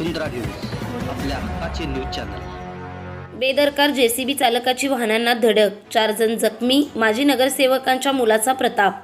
वसुंधरा news आपल्या हक्काचे news channel. बेदरकार जेसीबी चालकाची वाहनांना धडक चार जण जखमी माजी नगरसेवकांच्या मुलाचा प्रताप.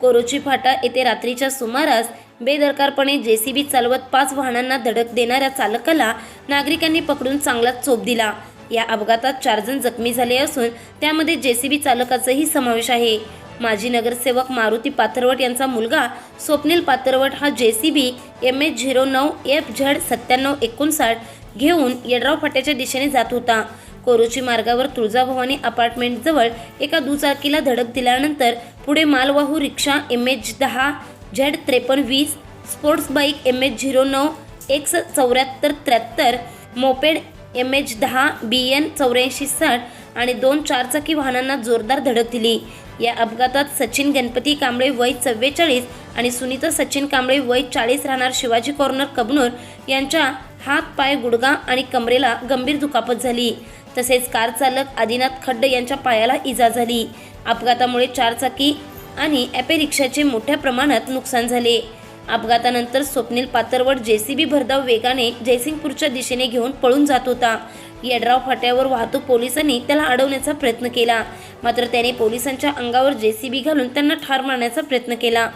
कोरोची फाटा येथे रात्रीच्या सुमारास बेदरकारपणे जेसीबी चालवत पाच वाहनांना धडक देणाऱ्या चालकाला नागरिकांनी पकडून चांगलाच चोप दिला. या अपघातात चार जण जखमी झाले असून त्यामध्ये जेसीबी चालकाचाही समावेश आहे. माजी नगरसेवक मारुती पाथरवट यांचा मुलगा स्वप्नील पाथरवट हा J C B M H zero नऊ एफ झेड सत्त्याण्णव एकोणसाठ घेऊन येडराव फाट्याच्या दिशेने जात होता. कोरोची मार्गावर तुळजाभवानी अपार्टमेंटजवळ एका दुचाकीला धडक दिल्यानंतर पुढे मालवाहू रिक्षा एम एच दहा झेड त्रेपन्न वीस sports bike M H zero नऊ एक्स चौऱ्याहत्तर त्र्याहत्तर मोपेड एम एच दहा बी एन चौऱ्याऐंशी साठ आणि दोन चारचाकी वाहनांना जोरदार धडक दिली. या अपघातात सचिन गणपती कांबळे वय चव्वेचाळीस आणि सुनीता सचिन कांबळे वय चाळीस राहणार शिवाजी कॉर्नर कबनूर यांच्या हात पाय गुडगा आणि कमरेला गंभीर दुखापत झाली. तसेच कार चालक आदिनाथ खड्ड यांच्या पायाला इजा झाली. अपघातामुळे चारचाकी आणि ॲपे रिक्षाचे मोठ्या प्रमाणात नुकसान झाले. अपघातानंतर स्वप्नील पातरवड जेसीबी भरधाव वेगाने जयसिंगपूरच्या दिशेने घेऊन पळून जात होता. येडराव फाट्यावर वाहतूक पोलिसांनी त्याला अडवण्याचा प्रयत्न केला. मात्र त्याने पोलिसांच्या अंगावर जेसीबी घालून त्यांना ठार मारण्याचा प्रयत्न केला.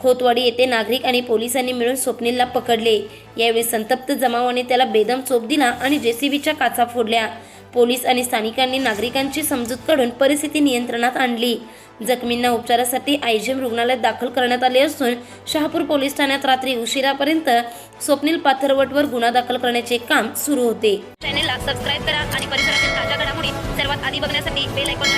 खोतवाडी येथे नागरिक आणि पोलिसांनी मिळून स्वप्नीलला पकडले. यावेळी संतप्त जमावाने त्याला बेदम चोप दिला आणि जेसीबीच्या काचा फोडल्या. पोलीस आणि स्थानिकांनी नागरिकांची समजूत काढून परिस्थिती नियंत्रणात आणली. जखमींना उपचारासाठी आयजीएम रुग्णालयात दाखल करण्यात आले असून शहापूर पोलीस ठाण्यात रात्री उशिरापर्यंत स्वप्नील पाथरवटवर गुन्हा दाखल करण्याचे काम सुरू होते. चॅनेलला सबस्क्राईब करा आणि परिसरातील ताज्या घडामोडी सर्वात आधी बघण्यासाठी बेल आयकॉनला